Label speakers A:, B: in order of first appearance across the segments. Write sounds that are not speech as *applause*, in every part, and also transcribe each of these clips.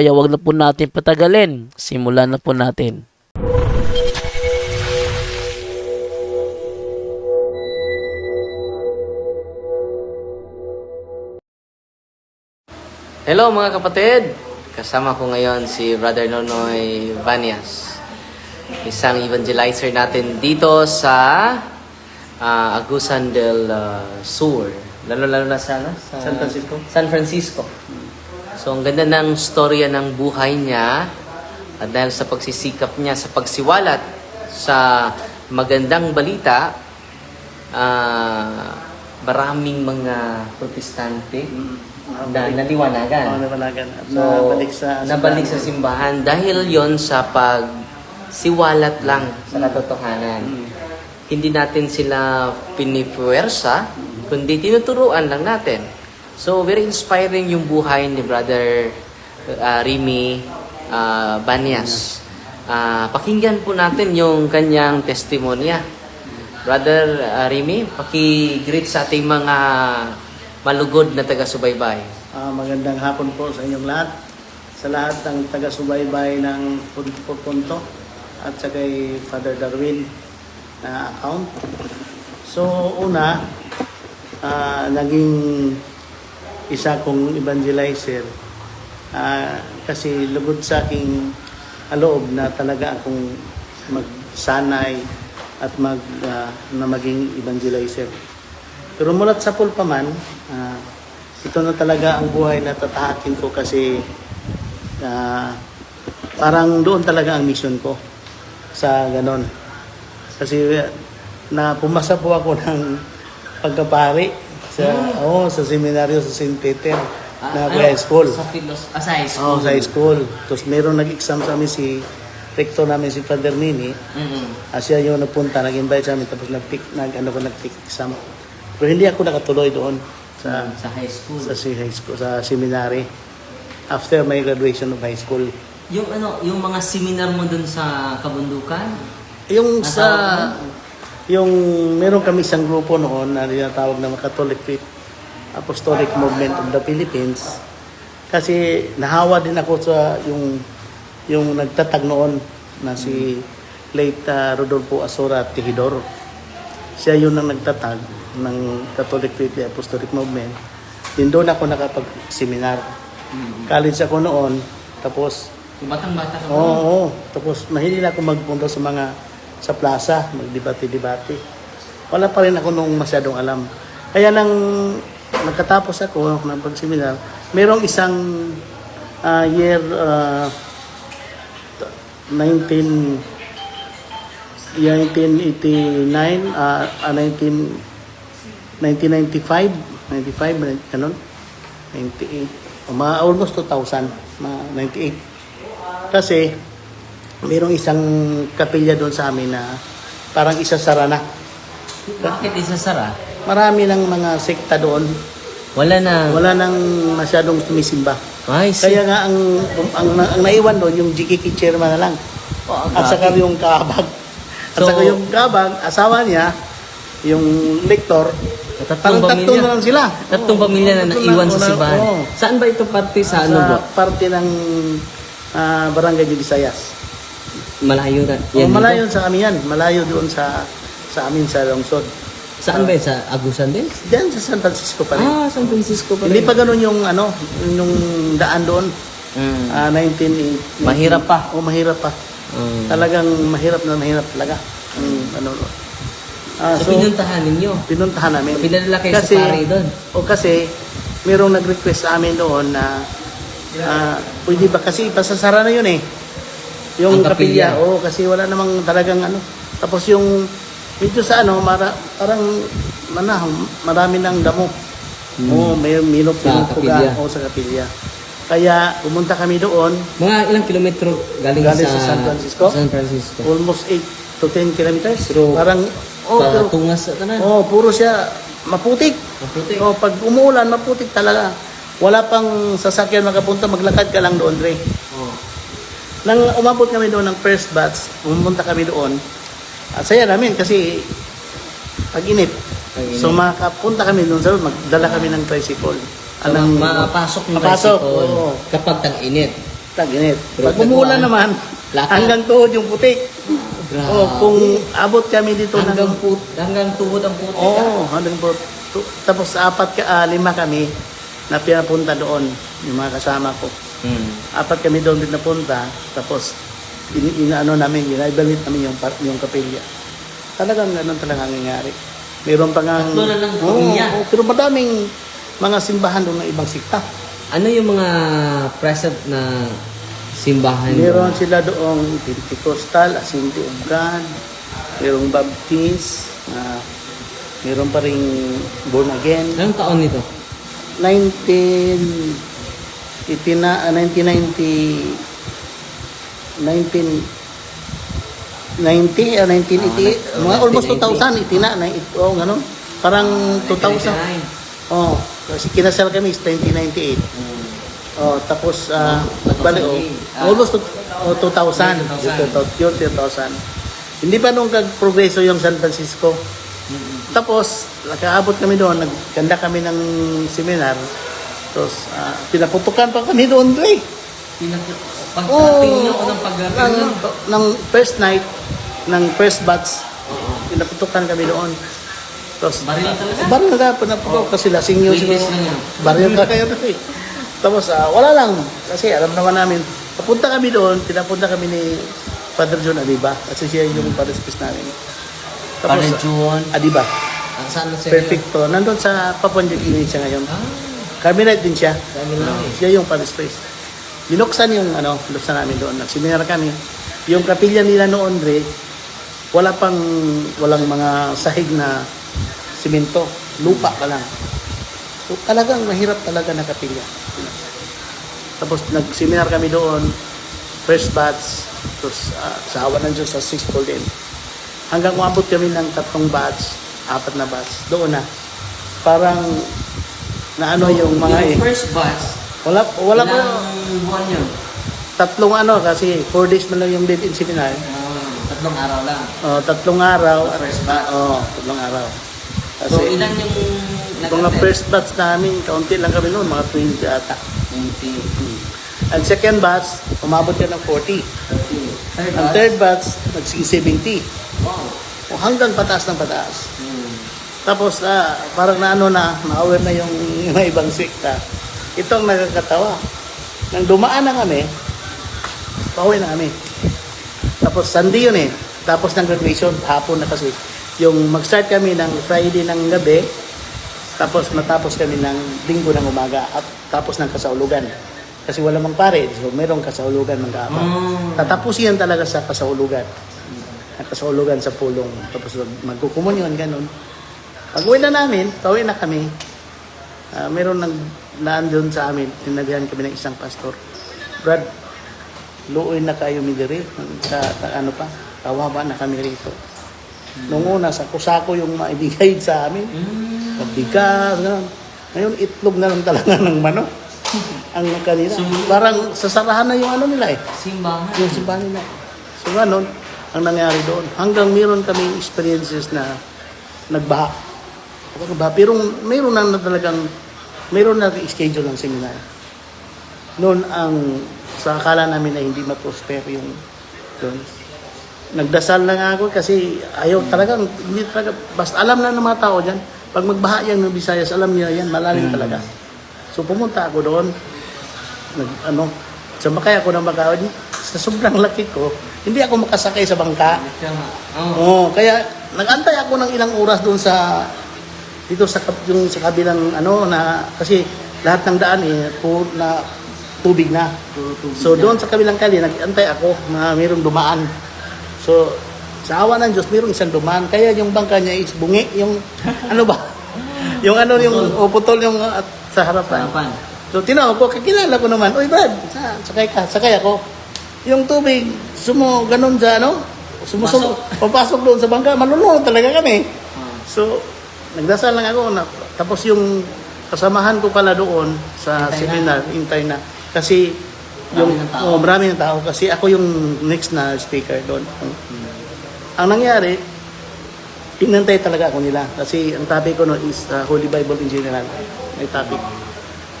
A: kaya wag na po natin patagalin. Simulan na po natin.
B: Hello mga kapatid! Kasama ko ngayon si Brother Nonoy Vanias. Isang evangelizer natin dito sa ah, Agusan del ah, Sur. Lalo-lalo na sa, ano? sa
C: San Francisco.
B: San Francisco. So ang ganda ng storya ng buhay niya at dahil sa pagsisikap niya sa pagsiwalat sa magandang balita, ah, maraming mga protestante na naliwanagan.
C: At
B: So,
C: nabalik sa...
B: nabalik sa simbahan dahil yon sa pag siwalat lang sa katotohanan.
C: Mm.
B: Hindi natin sila pinipuwersa, kundi tinuturuan lang natin. So, very inspiring yung buhay ni Brother uh, Remy uh, Banyas. Ah, pakinggan po natin yung kanyang testimonya. Brother uh, Remy, paki-greet sa ating mga malugod na taga-subaybay.
C: Ah, magandang hapon po sa inyong lahat. Sa lahat ng taga-subaybay ng Punto at sa kay Father Darwin na account. So, una, ah, naging isa kong evangelizer Ah, kasi lugod sa aking loob na talaga akong magsanay at mag, ah, na maging evangelizer. Pero mulat sa pulpaman, ah, ito na talaga ang buhay na tatahakin ko kasi ah, parang doon talaga ang mission ko sa ganon. Kasi na pumasa po ako *laughs* ng pagkapari sa oh, sa seminaryo sa St. Peter na high school.
B: Sa, philos- ah, sa high school.
C: Oh, sa high school. Tapos meron nag-exam sa amin si rector namin si Father Nini.
B: Mm-mm.
C: Ah, siya yung nagpunta, nag-invite sa amin tapos nag-pick, nag, ano ko, nag-pick exam. Pero hindi ako nakatuloy doon sa
B: sa high school.
C: sa si high school, sa seminary after my graduation of high school.
B: Yung ano, yung mga seminar mo dun sa kabundukan?
C: Yung
B: Ang
C: sa yung meron kami isang grupo noon na tinatawag na Catholic Faith Apostolic Movement of the Philippines. Kasi nahawa din ako sa yung yung nagtatag noon na si late uh, Rodolfo Asora Tejidor. Siya yun ang nagtatag ng Catholic Faith Apostolic Movement. Din doon ako nakapag-seminar. College ako noon, tapos
B: Yung batang-bata ka
C: Oo, oo. Tapos mahilig ako magpunta sa mga sa plaza, magdebate-debate. Wala pa rin ako nung masyadong alam. Kaya nang nagkatapos ako ng pagseminar, merong isang ah, year ah, 19 year 1989 ah, ah, 19 1995 95 ganun 98 o mga almost 2000 mga 98 kasi mayroong isang kapilya doon sa amin na parang isasara na.
B: Bakit isasara?
C: Marami ng mga sekta doon.
B: Wala na.
C: Wala nang masyadong sumisimba.
B: Ay.
C: Kaya nga ang, ang, ang, ang naiwan doon yung GKK chairman na lang.
B: Oh,
C: At saka yung kabag. At
B: So-
C: saka yung kabag, asawa niya, yung lektor,
B: Tatlong
C: parang tatlo
B: pamilya.
C: na lang sila.
B: Tatlong
C: Oo,
B: pamilya na
C: tatlo
B: naiwan sa
C: una-
B: simbahan.
C: oo.
B: Saan ba ito parte sa ano ba?
C: Sa parte ng ah, Barangay de Visayas.
B: Malayo na.
C: Oh,
B: Yan
C: malayo
B: dito?
C: sa amin yan. Malayo doon sa sa amin sa Lungsod.
B: Saan ba yun? Sa Agusan din?
C: Diyan sa San Francisco pa rin.
B: Ah, San Francisco pa
C: Hindi
B: rin.
C: pa ganun yung ano, yung daan doon.
B: Mm.
C: Ah, 19
B: Mahirap pa.
C: O mahirap pa.
B: Mm.
C: Talagang mahirap na mahirap talaga. Ang ano. Ah,
B: So, pinuntahan ninyo?
C: pinuntahan namin.
B: Pinadala kayo
C: Kasi-
B: sa pari doon?
C: O kasi merong nag-request sa amin doon na ah, pwede ba kasi pasasara na yun eh. Yung
B: Ang kapilya.
C: kapilya, oo, kasi wala namang talagang ano. Tapos yung medyo sa ano, mara, parang mana, marami ng damo. Oo, may minop
B: Hmm. Sa kapilya.
C: o sa kapilya. Kaya pumunta kami doon,
B: Mga ilang kilometro galing,
C: Galing
B: sa,
C: sa San Francisco?
B: San Francisco.
C: almost 8 to 10 kilometers.
B: Pero-
C: parang, oh,
B: Sa
C: pero,
B: tungas sa tanan.
C: oh, puro siya maputik.
B: Maputi.
C: Oh, pag umuulan, maputik talaga. Wala pang sasakyan makapunta, maglakad ka lang doon, Dre. Nang umabot kami doon ng first batch, pumunta kami doon. At saya namin kasi pag-init.
B: Pag-init.
C: So makapunta kami doon sa magdala kami ng tricycle.
B: So,
C: Anong
B: mapasok yung
C: Mapasok,
B: tricycle
C: oo.
B: kapag tag-init.
C: tag-init. Pag umuulan
B: pag-
C: naman,
B: Lakad.
C: hanggang tuhod yung putik.
B: Grabe.
C: Oh, kung abot kami dito
B: hanggang
C: ng...
B: put hanggang tuhod ang puti.
C: Oo, oh, hanggang po. tu- Tapos apat, ka, ah, lima kami na pinapunta doon, yung mga kasama ko.
B: Hmm.
C: apat kami doon din napunta tapos in, in namin ginaibalit namin yung yung kapilya talagang ganun talaga ang nangyari meron pa nga
B: Tatlo na lang kapilya.
C: oo, pero madaming mga simbahan doon ng ibang sikta
B: Ano yung mga present na simbahan?
C: meron sila doong Pentecostal Assembly of God merong Baptist ah, meron pa ring born again
B: Anong taon nito?
C: 19 itina ah, 1990 19 90 ah, 1988 mga almost 2000 itina na ito ganun. Parang 2000 oh kasi kinasal kami is 1998 oh tapos uh, nagbalik oh,
B: Ah.
C: almost to, oh, 2000
B: 2000.
C: Yung 2000 hindi pa nung kag-progreso yung San Francisco. Tapos, nakaabot kami doon, nagkanda kami ng seminar. Tapos, ah, pinaputukan pa kami doon, Dre.
B: Pagdating nyo o ng pagdating nyo?
C: ng, ng first night, ng first batch, pinaputukan kami doon. Tapos,
B: Baril talaga?
C: Baril na, pinaputok kasi lasing yun.
B: Witness
C: siguro. Baril na kayo Dre. Tapos, ah, wala lang. Kasi alam naman namin, papunta kami doon, pinapunta kami ni Father John Adiba. Kasi siya yung Father Space namin.
B: Para June.
C: Adiba.
B: Saan na?
C: Perfecto. Nandun sa Papua New Guinea siya ngayon.
B: Ah,
C: Cabinet din siya.
B: lang eh.
C: Siya yung Paris Place. Binuksan yung ano, binuksan namin doon. Nagseminar kami. Yung kapilya nila noon, Dre, wala pang, walang mga sahig na simento. Lupa pa lang. So, talagang mahirap talaga na kapilya. Tapos nagseminar kami doon. First batch. Tapos ah, sa awa ng Diyos sa sixth fall din. Hanggang umabot kami ng tatlong batch. Apat na batch. Doon na. Parang na ano yung mga
B: Yung first batch,
C: wala wala pa
B: ilang buwan yun?
C: tatlong ano kasi four days man lang yung dead in seminar.
B: Ah, tatlong araw lang.
C: Oh, tatlong araw.
B: The first batch.
C: Oh, tatlong araw. Kasi
B: So, ilan yung
C: mga
B: nag-attend?
C: first batch namin, kaunti lang kami noon, mga 20 ata.
B: 20.
C: Ang second batch, umabot yan ng 40.
B: 30. Third
C: Ang
B: batch?
C: third batch, nagsige 70.
B: Wow.
C: O hanggang pataas ng pataas.
B: Hmm.
C: Tapos ah, parang na ano na, ma-aware na yung mga ibang sekta. Ito ang nakakatawa. Nang dumaan na kami, pauwi na kami. Tapos Sunday yun eh. Tapos ng graduation, hapon na kasi. Yung mag-start kami ng Friday ng gabi, tapos matapos kami ng linggo ng umaga at tapos ng kasaulugan. Kasi wala mang pare, so mayroong kasaulugan mga kapal.
B: Mm.
C: Tatapusin yan talaga sa kasaulugan. Ang kasaulugan sa pulong. Tapos magkukumunyon, ganun. Pag uwi na namin, pauwi na kami, ah, meron nang naan doon sa amin, tinabihan kami ng isang pastor. Brad, luoy na kayo midiri. Sa, sa- ano pa, kawawa na kami rito. Nung una, sa kusako yung maibigay sa amin.
B: Hmm.
C: Mabigas, gano'n. Ngayon, itlog na lang talaga ng manok. Ang kanina.
B: So,
C: Parang sasarahan na yung ano nila eh.
B: Simbahan.
C: Yung simbahan nila. So ganun, ang nangyari doon. Hanggang meron kami experiences na nagbaha. Nagbaha. Pero meron na, na talagang, meron na schedule ng seminar. Noon ang, sa akala namin na hindi ma-prosper yung doon. Nagdasal na nga ako kasi ayaw talagang, hindi talaga, basta alam na ng mga tao dyan, pag magbaha yan ng Visayas, alam niya yan, malalim talaga. So pumunta ako doon, nag, ano, sumakay ako ng bangka. Sa sobrang laki ko, hindi ako makasakay sa bangka.
B: Siya nga. Oh.
C: Oo, kaya nagantay ako ng ilang oras doon sa dito sa yung sa kabilang ano na kasi lahat ng daan eh pu, na tubig na.
B: Puro tubig
C: So
B: na.
C: doon sa kabilang kali, nag-antay ako na mayroong dumaan. So sa awa ng Diyos, mayroong isang dumaan. Kaya yung bangka niya is bungi, yung *laughs* ano ba? yung ano, yung o, putol yung uh, at sa harapan.
B: Harapan.
C: So tinawag ko, kakilala ko naman, Uy Brad, sa, sakay ka, sakay ako. Yung tubig, sumo, ganun sa ano, sumusok, papasok doon sa bangka, malulunod talaga kami.
B: Ah.
C: So, nagdasal lang ako na tapos yung kasamahan ko pala doon sa
B: Hintay na.
C: seminar, hintay na. Kasi yung
B: Marami ng tao.
C: oh, marami ng tao kasi ako yung next na speaker doon. Ang nangyari, pinantay talaga ako nila kasi ang topic ko no is uh, Holy Bible in general. May topic.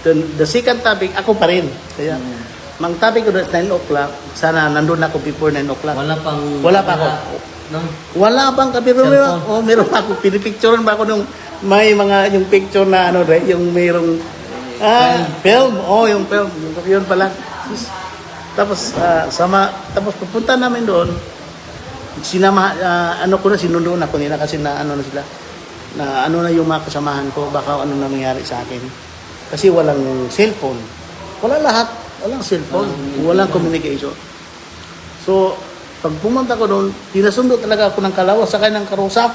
C: Then, the second topic, ako pa rin. Kaya, mang topic ko doon is 9 o'clock. Sana nandun ako before 9 o'clock.
B: Wala pang...
C: Wala pa ako.
B: No?
C: Wala bang kape
B: Cellphone.
C: oh, meron pa ako pinipicturean ba ako nung may mga yung picture na ano re, yung mayroong ah, film. Oh, yung film, yung yun pala. Tapos ah, sama tapos pupunta namin doon. Sinama ah, ano ko na sinundo na ko nila kasi na ano na sila. Na ano na yung mga kasamahan ko baka ano na nangyari sa akin. Kasi walang cellphone. Wala lahat. Walang cellphone. Walang communication. So, pag pumunta ko doon, pinasundo talaga ako ng kalawa sakay ng karusa.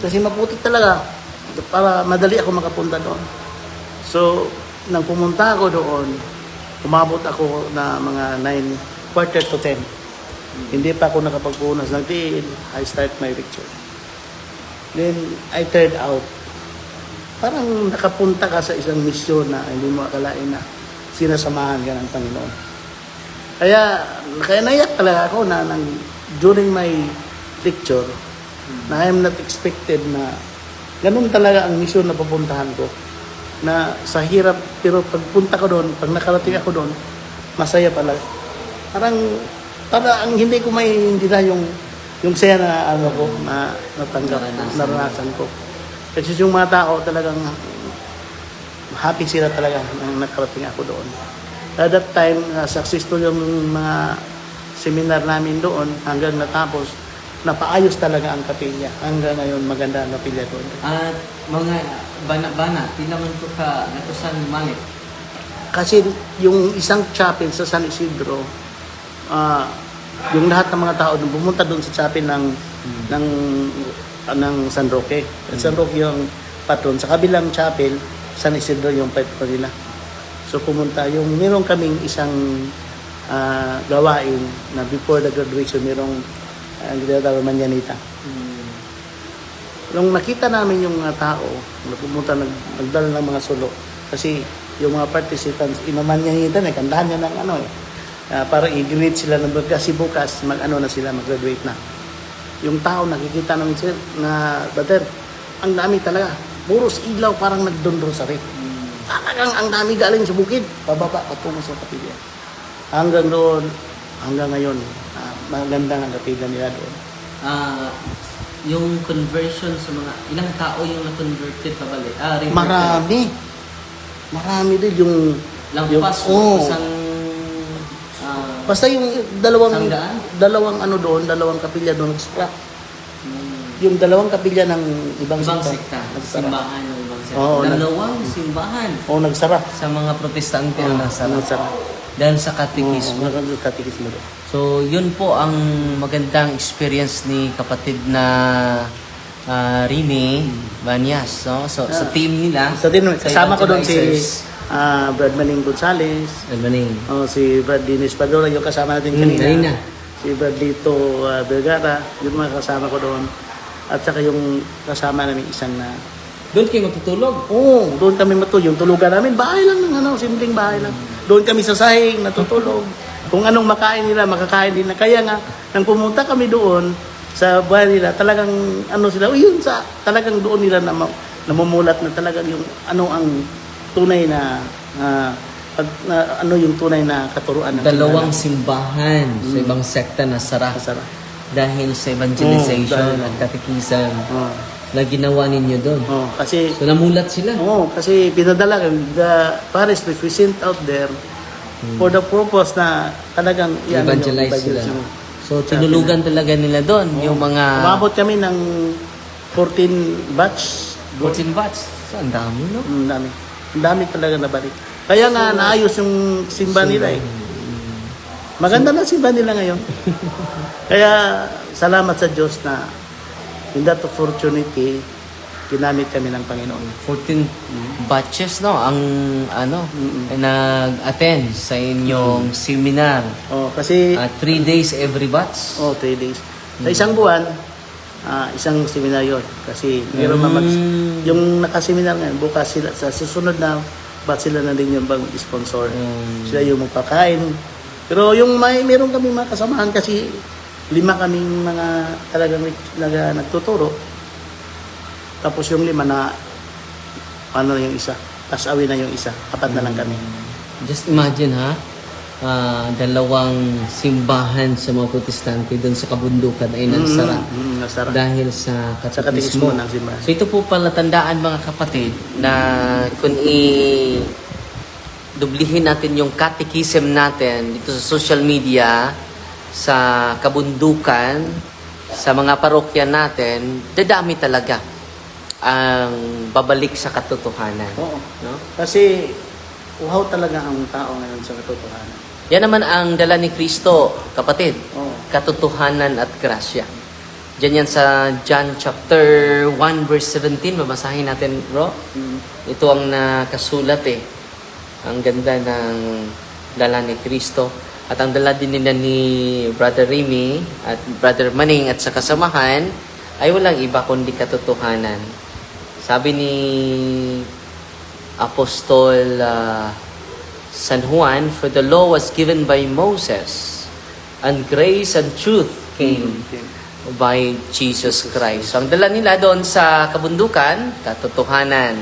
C: Kasi maputik talaga. Para madali ako makapunta doon. So, nang pumunta ako doon, umabot ako na mga 9, quarter to 10. Hindi pa ako nakapagpunas ng tiil. I start my picture. Then, I turned out. Parang nakapunta ka sa isang misyon na hindi mo akalain na sinasamahan ka ng Panginoon. Kaya, kaya naiyak talaga ako na nang, during my lecture, na I am not expected na ganun talaga ang mission na pupuntahan ko. Na sa hirap, pero pagpunta ko doon, pag nakarating ako doon, masaya pala. Parang, para ang hindi ko may hindi na yung yung saya na ano ko na natanggap
B: naranasan
C: ko kasi yung mga tao talagang happy sila talaga nang nakarating ako doon. At that time, uh, successful yung mga seminar namin doon hanggang natapos, napaayos talaga ang kapilya. Hanggang ngayon, maganda ang kapilya doon.
B: At mga bana-bana, tinaman ko ka natusan malik.
C: Kasi yung isang chapel sa San Isidro, ah, yung lahat ng mga tao doon, pumunta doon sa chapel ng, ng, ah, ng San Roque. At San Roque yung patron. Sa kabilang chapel, San Isidro yung patron nila. So pumunta, yung meron kaming isang ah, gawain na before the graduation, merong uh, ginatawag manyanita. Nung nakita namin yung mga tao, na pumunta, nag, nagdala ng mga sulo, kasi yung mga participants, inaman niya yun, eh, kandahan niya ng ano eh, ah, para i-greet sila ng kasi bukas, mag ano na sila, mag-graduate na. Yung tao, nakikita namin sir, na, brother, ang dami talaga, puros ilaw, parang nagdondro sa rin. Talagang ang dami galing sa bukid, pababa, patungo sa kapilya. Hanggang doon, hanggang ngayon, ah, maganda ang kapilya nila doon.
B: Ah, yung conversion sa mga ilang tao yung na-converted pa bali? Ah, reverted.
C: Marami. Marami din yung...
B: Lampas
C: yung, oh,
B: isang ah,
C: Basta yung dalawang...
B: Sanggaan?
C: Dalawang ano doon, dalawang kapilya doon nag-scrap.
B: hmm,
C: Yung dalawang kapilya ng ibang,
B: ibang
C: sekta.
B: sekta, simbahan sekta.
C: Oo, nag-
B: Dalawang simbahan
C: Oo, nagsara.
B: sa mga protestante ang nasa
C: nagsara.
B: dahil sa katekismo.
C: Oo, nagsara. katikismo doon.
B: So, yun po ang magandang experience ni kapatid na ah, Rini Banyas. No? So, sa
C: Ah.
B: team nila,
C: Sa din, kasama ko doon si ah, Brad Maning Gonzales,
B: Albaning.
C: oh, si Brad Dinis Padula, yung kasama natin
B: Hmm,
C: kanina.
B: kanina.
C: Si Brad Lito uh, Vergara, yung mga kasama ko doon. At saka yung kasama namin isang na
B: Doon kayo matutulog.
C: Oo, doon kami matu. Yung tulugan namin, bahay lang ng ano, simpleng bahay lang. Doon kami sa sahig, natutulog. Kung anong makain nila, makakain din na. Kaya nga, nang pumunta kami doon sa bahay nila, talagang ano sila, oh, yun sa, talagang doon nila na, namumulat na talagang yung ano ang tunay na, ah, pag, na- ano yung tunay na katuruan ng
B: Dalawang simbahan sa ibang sekta na sara
C: Masarap.
B: dahil sa evangelization
C: Mm, dahil-
B: at katekisan
C: Oo.
B: Na ginawa ninyo doon.
C: Oo, kasi
B: So namulat sila.
C: Oo, kasi pinadala the parish we sent out there for the purpose na talagang yan,
B: Evangelize sila. So tinulugan talaga nila doon yung mga
C: Umabot kami ng 14 batch.
B: 14 bats. So ang dami no?
C: Ang dami. Ang dami talaga nabalik. Kaya nga naayos yung simba nila eh. Maganda na simba nila ngayon. *laughs* Kaya salamat sa Diyos na in that opportunity, ginamit kami ng Panginoon.
B: 14 batches, no? Ang, ano,
C: Mm-mm.
B: nag-attend sa inyong seminar.
C: Oh, kasi
B: At three days every batch.
C: oh, three days. Sa isang buwan, ah, isang seminar yun. Kasi meron mag...
B: Mm.
C: Yung nakaseminar ngayon, bukas sila, sa susunod na batch sila na din yung sponsor.
B: Mm.
C: Sila yung magpakain. Pero yung may meron kami mga kasamahan kasi lima kaming mga talagang naga, nagtuturo. Tapos yung lima na ano yung isa, pass away na yung isa. Apat na lang kami.
B: Just imagine, ha? Ah, dalawang simbahan sa mga protestante doon sa kabundukan ay nagsara.
C: Mm, mm,
B: dahil sa katekismo
C: ng simbahan.
B: So ito po pala tandaan mga kapatid na kung i dublihin natin yung catechism natin dito sa social media, sa kabundukan, sa mga parokya natin, dadami talaga ang babalik sa katotohanan.
C: Oo.
B: No?
C: Kasi uhaw talaga ang tao ngayon sa katotohanan.
B: Yan naman ang dala ni Kristo, kapatid.
C: Oo.
B: Katotohanan at grasya. Diyan yan sa John chapter 1 verse 17. Babasahin natin, bro.
C: Mm.
B: Ito ang nakasulat eh. Ang ganda ng dala ni Kristo. At ang dala din nila ni Brother Remy at Brother Maning at sa kasamahan ay walang iba kundi katotohanan. Sabi ni Apostol ah, San Juan, For the law was given by Moses, and grace and truth came by Jesus Christ. So, ang dala nila doon sa kabundukan, katotohanan.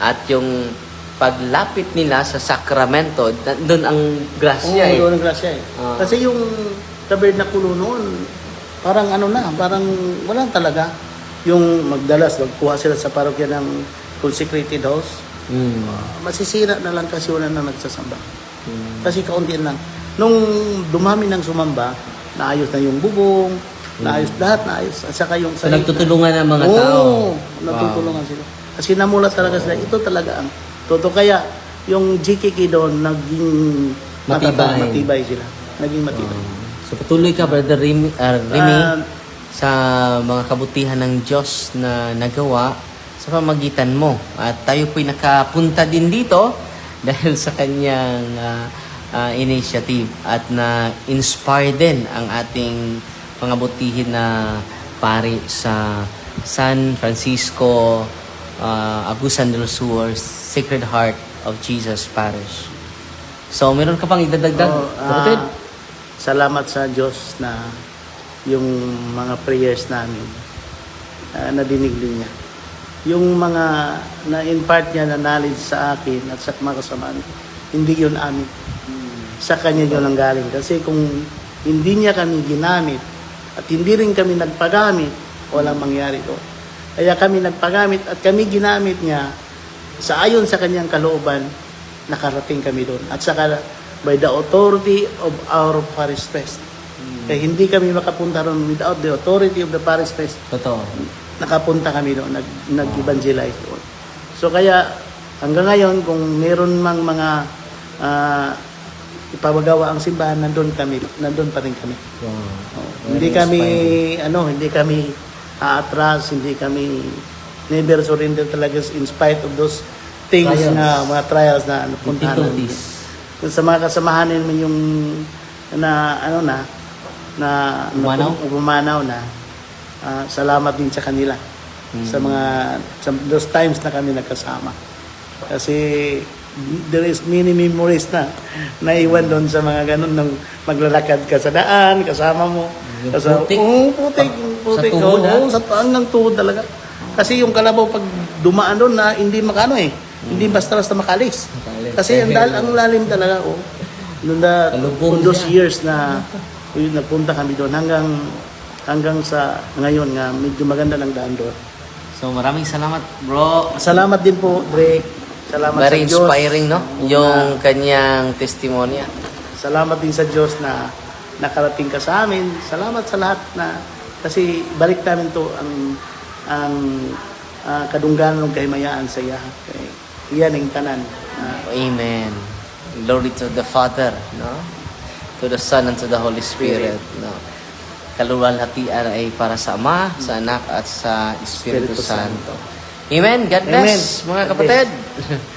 B: At yung paglapit nila sa sakramento, na- doon ang grasya
C: Oo,
B: eh.
C: doon ang grasya eh.
B: Ah.
C: Kasi yung tabernakulo noon, parang ano na, parang wala talaga. Yung magdalas, magkuha sila sa parokya ng consecrated house,
B: Mm.
C: masisira na lang kasi wala na nagsasamba.
B: Mm.
C: Kasi kaunti lang. Nung dumami ng sumamba, naayos na yung bubong, naayos lahat, naayos. At saka yung
B: So, nagtutulungan ang mga
C: Oo,
B: tao.
C: nagtutulungan sila. Kasi namula talaga sila. Ito talaga ang totoo. Kaya yung GKK doon, naging
B: Matibay.
C: matibay sila. Naging matibay.
B: So, patuloy ka, Brother Remy, ah, Remy
C: Ah,
B: sa mga kabutihan ng Diyos na nagawa sa pamagitan mo. At tayo po'y nakapunta din dito *laughs* dahil sa kanyang ah, ah, initiative at na-inspire din ang ating pangabutihin na pari sa San Francisco uh, Agusan del Sur Sacred Heart of Jesus Parish. So, meron ka pang idadagdag?
C: Ah,
B: kapatid?
C: salamat sa Diyos na yung mga prayers namin ah, nadinig din niya. Yung mga na-impart niya na knowledge sa akin at sa mga kasamaan ko, hindi yun amin. Sa kanya yun ang galing. Kasi kung hindi niya kami ginamit at hindi rin kami nagpagamit, walang mangyari to. Kaya kami nagpagamit at kami ginamit niya sa ayon sa kanyang kalooban, nakarating kami doon. At saka by the authority of our parish priest. Kaya hindi kami makapunta doon without the authority of the parish priest.
B: Totoo.
C: Nakapunta kami doon, nag, nag-evangelize doon. So kaya hanggang ngayon, kung meron mang mga ah, ipapagawa ang simbahan, nandun kami, nandun pa rin kami.
B: Wow.
C: Oh,
B: Very
C: hindi kami
B: inspiring.
C: ano, hindi kami aatras, hindi kami never surrender talaga in spite of those things
B: Trials.
C: na mga trials na napuntahan namin.
B: Difficulties.
C: Kung sa mga kasamahan namin yung na ano na na
B: Umanaw?
C: na, umanaw na ah, salamat din sa kanila
B: Hmm.
C: sa mga sa those times na kami nagkasama kasi there is many memories na naiwan doon sa mga ganun nang maglalakad ka sa daan kasama mo
B: Yung
C: Kasama-
B: putik.
C: Yung
B: Sa
C: putik.
B: tuhod,
C: Oo, oo, sa hanggang tuhod talaga. Kasi yung kalabaw pag dumaan doon na hindi makano eh. Hindi basta-basta makalis.
B: Makalis.
C: Kasi ang, dal, ang lalim talaga. Oh. Noon na,
B: Kalubong
C: on those
B: siya.
C: years na yun, nagpunta kami doon hanggang hanggang sa ngayon nga medyo maganda lang daan doon.
B: So maraming salamat bro.
C: Salamat din po, Dre. Salamat
B: Very
C: sa Diyos.
B: inspiring no? Yung
C: na.
B: kanyang testimonya.
C: Salamat din sa Diyos na nakarating ka sa amin. Salamat sa lahat na kasi balik namin to ang ang ah, kadungganan ng kaymayaan sa iya. Kay iyan ang tanan. Ah,
B: Amen. Glory to the Father, no? To the Son and to the Holy Spirit, no? Kaluwalhatian ay para sa Ama, sa Anak at sa Espiritu
C: Espiritu
B: Santo. Amen. God bless,
C: Amen.
B: mga kapatid. *laughs*